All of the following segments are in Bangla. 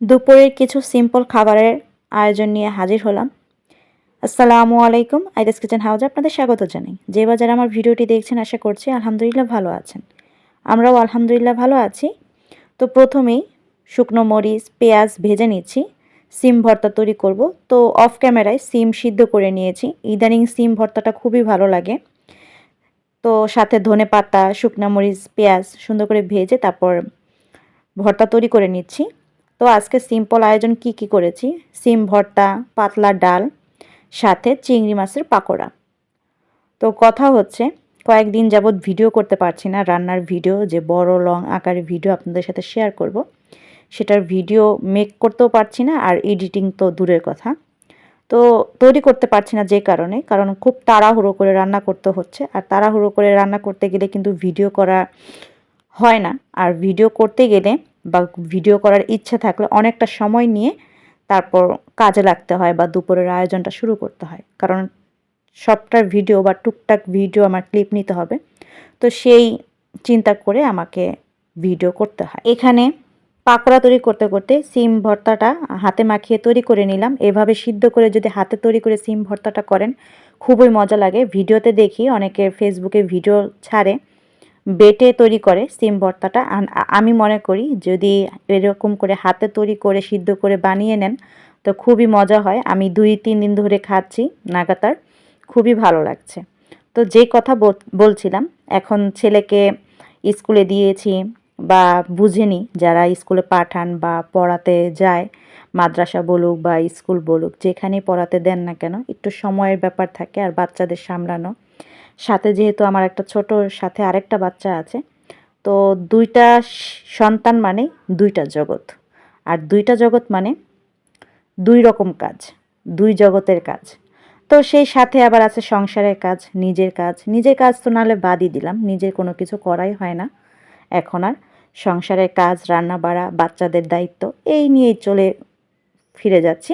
দুপুরের কিছু সিম্পল খাবারের আয়োজন নিয়ে হাজির হলাম। আসসালামু আলাইকুম আইদাস কিচেন হাউজে আপনাদের স্বাগত জানাই। যে বা যারা আমার ভিডিওটি দেখছেন, আশা করছি আলহামদুলিল্লাহ ভালো আছেন। আমরাও আলহামদুলিল্লাহ ভালো আছি। তো প্রথমেই শুকনো মরিচ, পেঁয়াজ ভেজে নিচ্ছি। সিম ভর্তা তৈরি করব। তো অফ ক্যামেরায় সিম সিদ্ধ করে নিয়েছি। ইদানিং সিম ভর্তাটা খুবই ভালো লাগে। তো সাথে ধনে পাতা, শুকনো মরিচ, পেঁয়াজ সুন্দর করে ভেজে তারপর ভর্তা তৈরি করে নিচ্ছি। তো আজকে সিম্পল আয়োজন কি কি করেছি? সিম ভর্তা, পাতলা ডাল, সাথে চিংড়ি মাছের পাকোড়া। তো কথা হচ্ছে, কয়েকদিন যাবৎ ভিডিও করতে পারছি না, রান্নার ভিডিও যে বড় লং আকারের ভিডিও আপনাদের সাথে শেয়ার করব। সেটার ভিডিও মেক করতেও পারছি না, আর এডিটিং তো দূরের কথা। তো তৈরি করতে পারছি না যে কারণে, কারণ খুব তাড়াহুড়ো করে রান্না করতে হচ্ছে। আর তাড়াহুড়ো করে রান্না করতে গেলে কিন্তু ভিডিও করা হয় না। আর ভিডিও করতে গেলে বা ভিডিও করার ইচ্ছা থাকলে অনেকটা সময় নিয়ে তারপর কাজে লাগতে হয় বা দুপুরের আয়োজনটা শুরু করতে হয়। কারণ সবটার ভিডিও বা টুকটাক ভিডিও আমার ক্লিপ নিতে হবে। তো সেই চিন্তা করে আমাকে ভিডিও করতে হয়। এখানে পাকোড়া তৈরি করতে করতে সিম ভর্তাটা হাতে মাখিয়ে তৈরি করে নিলাম। এভাবে সিদ্ধ করে যদি হাতে তৈরি করে সিম ভর্তাটা করেন, খুবই মজা লাগে। ভিডিওতে দেখি অনেকে ফেসবুকে ভিডিও ছাড়ে। বেটে তৈরি করে সিম ভর্তাটা। আমি মনে করি যদি এরকম করে হাতে তৈরি করে, সিদ্ধ করে বানিয়ে নেন, তো খুবই মজা হয়। আমি দুই, তিন দিন ধরে খাচ্ছি নাগাতার। খুবই ভালো লাগছে। তো যে কথা বলছিলাম, এখন ছেলেকে স্কুলে দিয়েছি বা বুঝেনি যারা স্কুলে পাঠান বা পড়াতে যায়, মাদ্রাসা বলুক বা স্কুল বলুক, যেখানেই পড়াতে দেন না কেন, একটু সময়ের ব্যাপার থাকে আর বাচ্চাদের সামলানো। সাথে যেহেতু আমার একটা ছোট, সাথে আরেকটা বাচ্চা আছে, তো দুইটা সন্তান মানে দুইটা জগৎ। আর দুইটা জগৎ মানে দুই রকম কাজ, দুই জগতের কাজ। তো সেই সাথে আবার আছে সংসারের কাজ, নিজের কাজ। নিজের কাজ তো নাহলে বাদই দিলাম, নিজের কোনো কিছু করাই হয় না। এখন আর সংসারের কাজ রান্না বাড়া বাচ্চাদের দায়িত্ব, এই নিয়েই চলে ফিরে যাচ্ছি।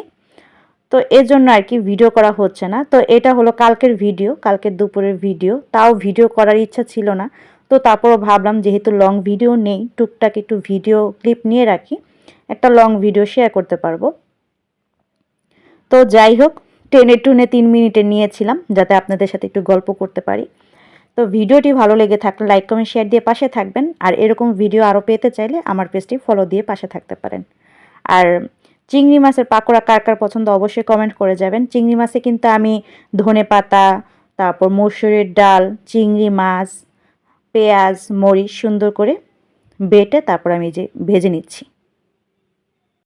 তো এর জন্য আর কি ভিডিও করা হচ্ছে না। তো এটা হলো কালকের ভিডিও কালকের দুপুরের ভিডিও তাও ভিডিও করার ইচ্ছা ছিল না। তো তারপরও ভাবলাম যেহেতু লং ভিডিও নেই, টুকটাক একটু ভিডিও ক্লিপ নিয়ে রাখি। একটা লং ভিডিও শেয়ার করতে পারব। তো যাই হোক টেনে টুনে তিন মিনিটে নিয়েছিলাম, যাতে আপনাদের সাথে একটু গল্প করতে পারি। তো ভিডিওটি ভালো লেগে থাকলে লাইক কমেন্ট শেয়ার দিয়ে পাশে থাকবেন। আর এরকম ভিডিও আরও পেতে চাইলে আমার পেজটি ফলো দিয়ে পাশে থাকতে পারেন। আর চিংড়ি মাছের পাকোড়া কার কার পছন্দ অবশ্যই কমেন্ট করে যাবেন। চিংড়ি মাছে কিন্তু আমি ধনে পাতা, তারপর মসুরের ডাল, চিংড়ি মাছ, পেঁয়াজ, মরিচ সুন্দর করে বেটে তারপর আমি যে ভেজে নিচ্ছি।